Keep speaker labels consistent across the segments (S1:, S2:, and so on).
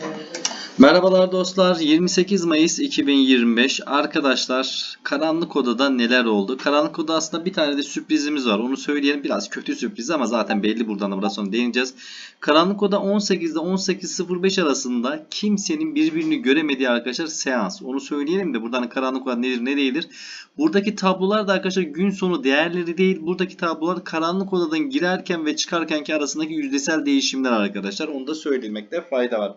S1: Thank you. Merhabalar dostlar. 28 Mayıs 2025. Arkadaşlar karanlık odada neler oldu? Karanlık oda aslında bir tane de sürprizimiz var. Onu söyleyelim. Biraz kötü sürpriz ama zaten belli buradan da biraz sonra değineceğiz. Karanlık oda 18 ile 18.05 arasında kimsenin birbirini göremediği arkadaşlar seans. Onu söyleyelim de buradan karanlık oda nedir ne değildir. Buradaki tablolar da arkadaşlar gün sonu değerleri değil. Buradaki tablolar karanlık odadan girerken ve çıkarkenki arasındaki yüzdesel değişimler arkadaşlar. Onu da söylemekte fayda var.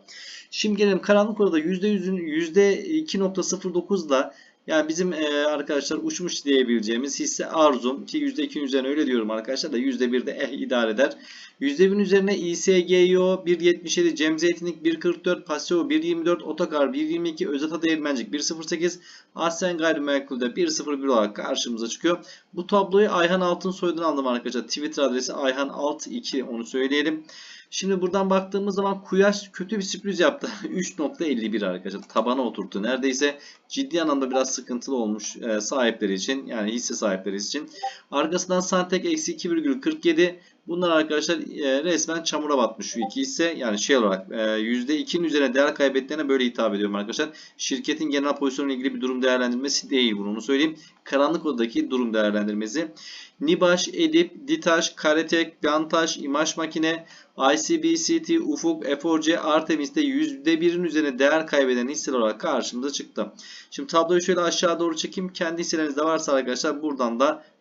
S1: Şimdi gelelim karanlık odada %100'ün %2.09'la yani bizim e, arkadaşlar uçmuş diyebileceğimiz hisse Arzum ki %2'nin üzerine öyle diyorum arkadaşlar da %1 de eh idare eder. %1'in üzerine İSGYO 1.77, Cem Zeytinlik 1.44, Paseo 1.24, Otokar 1.22, Özata Değirmencik 1.08, Aslen Gayrimenkul'de 1.01 olarak karşımıza çıkıyor. Bu tabloyu Ayhan Altınsoy'dan aldım arkadaşlar. Twitter adresi Ayhan Alt 2 onu söyleyelim. Şimdi buradan baktığımız zaman Kuyaş kötü bir sürpriz yaptı. 3.51 arkadaşlar. Tabana oturttu. Neredeyse ciddi anlamda biraz sıkıntılı olmuş e, sahipleri için. Yani hisse sahipleri için. Arkasından Santek eksi 2,47. Bunlar arkadaşlar e, resmen çamura batmış şu iki hisse. Yani şey olarak e, %2'nin üzerine değer kaybettiğine böyle hitap ediyorum arkadaşlar. Şirketin genel pozisyonuyla ilgili bir durum değerlendirmesi değil bunu onu söyleyeyim. Karanlık odadaki durum değerlendirmesi. Nibaş, Edip, Ditaş, Karetek, Gantaş, İmaj Makine, ICBCT, Ufuk, Eforce, Artemis'te %1'in üzerine değer kaybeden hisseler olarak karşımıza çıktı. Şimdi tabloyu şöyle aşağı doğru çekeyim. Kendi hisselerinizde varsa arkadaşlar buradan da